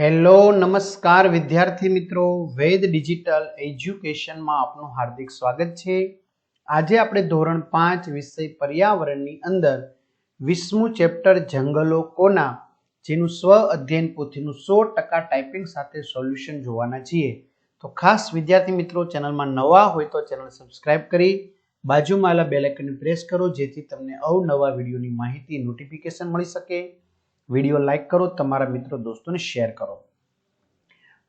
Hello, નમસ્કાર વિદ્યાર્થી મિત્રો. વેદ ડિજિટલ એજ્યુકેશનમાં આપનું હાર્દિક સ્વાગત છે. આજે આપણે ધોરણ પાંચ વિષય પર્યાવરણની અંદર વીસમું ચેપ્ટર જંગલો કોના, જેનું સ્વ અધ્યયન પોથીનું સો ટકા ટાઈપિંગ સાથે સોલ્યુશન જોવાના છીએ. તો ખાસ વિદ્યાર્થી મિત્રો, ચેનલમાં નવા હોય તો ચેનલ સબસ્ક્રાઇબ કરી, બાજુમાં આવેલા બેલ પ્રેસ કરો, જેથી તમને અવનવા વિડીયોની માહિતી, નોટિફિકેશન મળી શકે. વીડિયો લાઈક કરો, તમારા મિત્રો દોસ્તોને શેર કરો.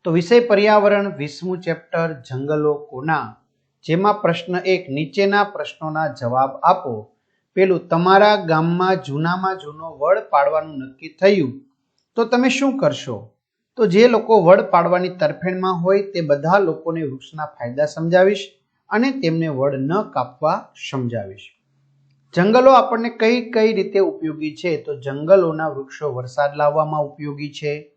તો વિષય પર્યાવરણ વીસમું ચેપ્ટર, જંગલો, કોના? જેમાં પ્રશ્ન એક, નીચેના પ્રશ્નોના જવાબ આપો. પેલું, તમારા ગામમાં જૂનામાં જૂનો વડ પાડવાનું નક્કી થયું. તો તમે શું કરશો? તો જે લોકો વડ પાડવાની તરફેણમાં હોય તે બધા લોકોને વૃક્ષના ફાયદા સમજાવીશ અને તેમને વડ ન કાપવા સમજાવીશ. જંગલો આપણને કઈ કઈ રીતે ઉપયોગી છે? તો જંગલોના વૃક્ષો વરસાદ લાવવામાં ઉપયોગી છે,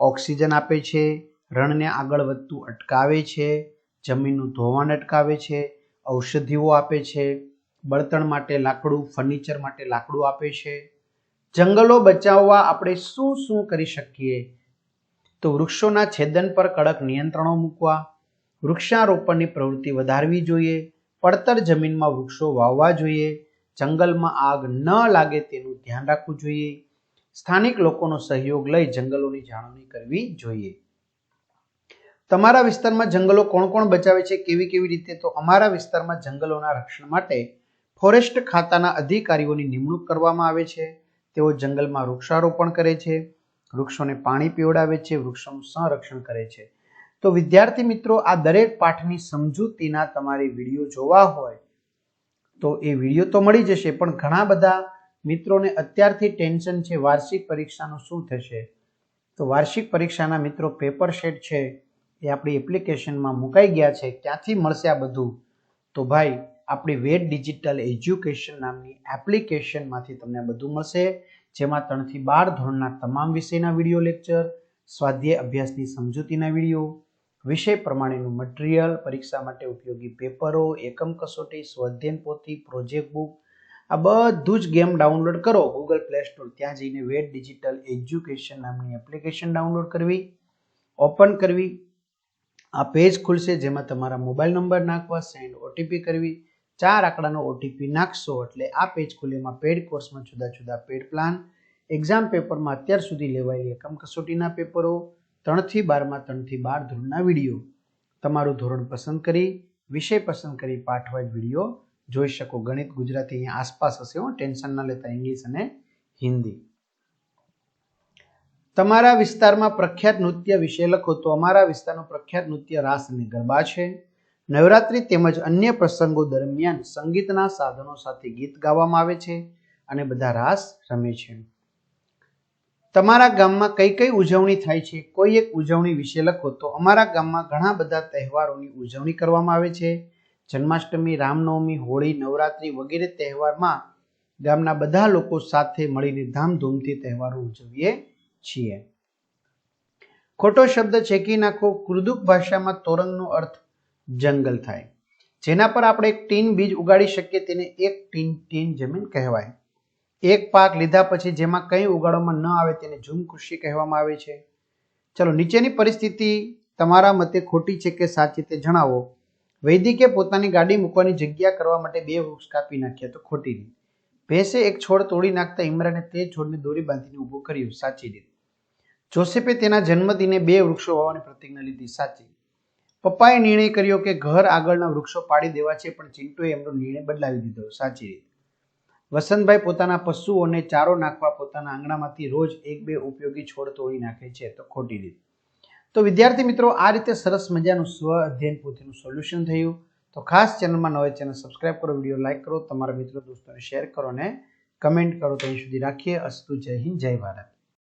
ઓક્સિજન આપે છે, રણને આગળ વધતું અટકાવે છે, જમીનનું ધોવાણ અટકાવે છે, ઔષધિઓ આપે છે, બળતણ માટે લાકડું, ફર્નિચર માટે લાકડું આપે છે. જંગલો બચાવવા આપણે શું શું કરી શકીએ? તો વૃક્ષોના છેદન પર કડક નિયંત્રણો મૂકવા, વૃક્ષારોપણની પ્રવૃત્તિ વધારવી જોઈએ, પડતર જમીનમાં વૃક્ષો વાવવા જોઈએ જંગલમાં આગ ન લાગે તેનું ધ્યાન રાખવું જોઈએ. સ્થાનિક લોકોનો સહયોગ લઈ જંગલોની જાળવણી કરવી જોઈએ. તમારા વિસ્તારમાં જંગલો કોણ કોણ બચાવે છે? કેવી કેવી રીતે? તો અમારા વિસ્તારમાં જંગલોના રક્ષણ માટે ફોરેસ્ટ ખાતાના અધિકારીઓની નિમણૂક કરવામાં આવે છે. તેઓ જંગલમાં વૃક્ષારોપણ કરે છે. વૃક્ષોને પાણી પીવડાવે છે. વૃક્ષોનું સંરક્ષણ કરે છે. તો વિદ્યાર્થી મિત્રો, આ દરેક પાઠની સમજૂતીના તમારે વીડિયો જોવા હોય તો એ વીડિયો તો મળી જશે, પણ ઘણા બધા મિત્રોને અત્યારથી ટેન્શન છે, વાર્ષિક પરીક્ષાનું શું થશે? તો વાર્ષિક પરીક્ષાના મિત્રો પેપર સેટ છે, એ આપણી એપ્લિકેશનમાં મુકાઈ ગયા છે ક્યાંથી મળશે આ બધું. તો ભાઈ, આપણી વેટ ડિજિટલ એજ્યુકેશન નામની એપ્લિકેશનમાંથી તમને બધું મળશે, જેમાં ત્રણથી બાર ધોરણના તમામ વિષયના વીડિયો લેક્ચર, સ્વાધ્યાય અભ્યાસની સમજૂતીના વીડિયો વિષય પ્રમાણેનું મટીરિયલ પરીક્ષા માટે ઉપયોગી પેપરો, એકમ કસોટી, સ્વાધ્યન પોથી પ્રોજેક્ટ બુક આ બધું જ ગેમ ડાઉનલોડ કરો. ગૂગલ પ્લે સ્ટોર ત્યાં જઈને વેટ ડિજિટલ એજ્યુકેશન નામની એપ્લિકેશન ડાઉનલોડ કરવી ઓપન કરવી. આ પેજ ખુલશે જેમાં તમારા મોબાઈલ નંબર નાખવા સેન્ડ ઓટીપી કરવી. ચાર આંકડાનો ઓટીપી નાખશો એટલે આ પેજ ખુલે પેડ કોર્સમાં જુદા જુદા પેડ પ્લાન એક્ઝામ પેપરમાં અત્યાર સુધી લેવાયેલી એકમ કસોટીના પેપરો ત્રણથી બારમાં ત્રણથી બાર ધોરણના વીડિયો. તમારું ધોરણ પસંદ કરી, વિષય પસંદ કરી પાઠવાઇઝ વીડિયો જોઈ શકો. ગણિત, ગુજરાતી અહીંયા આસપાસ હશે હો, ટેન્શન ના લેતા ઇંગ્લિશ અને હિન્દી. તમારા વિસ્તારમાં પ્રખ્યાત નૃત્ય વિશે લખો તો અમારા વિસ્તારનું પ્રખ્યાત નૃત્ય રાસ અને ગરબા છે. નવરાત્રિ તેમજ અન્ય પ્રસંગો દરમિયાન સંગીતના સાધનો સાથે ગીત ગાવામાં આવે છે અને બધા રાસ રમે છે. તમારા ગામમાં કઈ કઈ ઉજવણી થાય છે? કોઈ એક ઉજવણી વિશે લખો તો અમારા ગામમાં ઘણા બધા તહેવારોની ઉજવણી કરવામાં આવે છે. જન્માષ્ટમી, રામનવમી, હોળી, નવરાત્રી વગેરે તહેવારમાં ગામના બધા લોકો સાથે મળીને ધામધૂમથી તહેવારો ઉજવીએ છીએ. ખોટો શબ્દ ચેકી નાખો, કુર્દુક ભાષામાં તોરંગનો અર્થ જંગલ થાય. જેના પર આપણે એક ટીન બીજ ઉગાડી શકીએ, તેને એક ટીન ટીન જમીન કહેવાય. એક પાક લીધા પછી જેમાં કંઈ ઉગાડવામાં ન આવે તેને ઝૂમ કૃષિ કહેવામાં આવે છે. ચલો, નીચેની પરિસ્થિતિ તમારા મતે ખોટી છે કે સાચી તે જણાવો. વૈદિકે પોતાની ગાડી મૂકવાની જગ્યા કરવા માટે બે વૃક્ષ કાપી નાખ્યા તો ખોટી રીત. ભેંસે એક છોડ તોડી નાખતા ઇમરાને તે છોડને દોરી બાંધીને ઊભું કર્યું, સાચી રીત. જોસેફે તેના જન્મદિને બે વૃક્ષો વાવવાની પ્રતિજ્ઞા લીધી, સાચી પપ્પાએ નિર્ણય કર્યો કે ઘર આગળના વૃક્ષો પાડી દેવા છે, પણ ચિંટુએ એમનો નિર્ણય બદલાવી દીધો, સાચી રીત. વસંતભાઈ પોતાના પશુઓને ચારો નાખવા પોતાના આંગણામાંથી રોજ એક બે ઉપયોગી છોડ તોડી નાખે છે તો ખોટી રીત. તો વિદ્યાર્થી મિત્રો, આ રીતે સરસ મજાનું સ્વ અધ્યયન પોથીનું સોલ્યુશન થયું. તો ખાસ ચેનલમાં નવા ચેનલ સબસ્ક્રાઇબ કરો, વીડિયો લાઇક કરો, તમારા મિત્રો, દોસ્તોને શેર કરો અને કમેન્ટ કરો. ત્યાં સુધી રાખીએ. અસ્તુ જય હિન્દ, જય ભારત.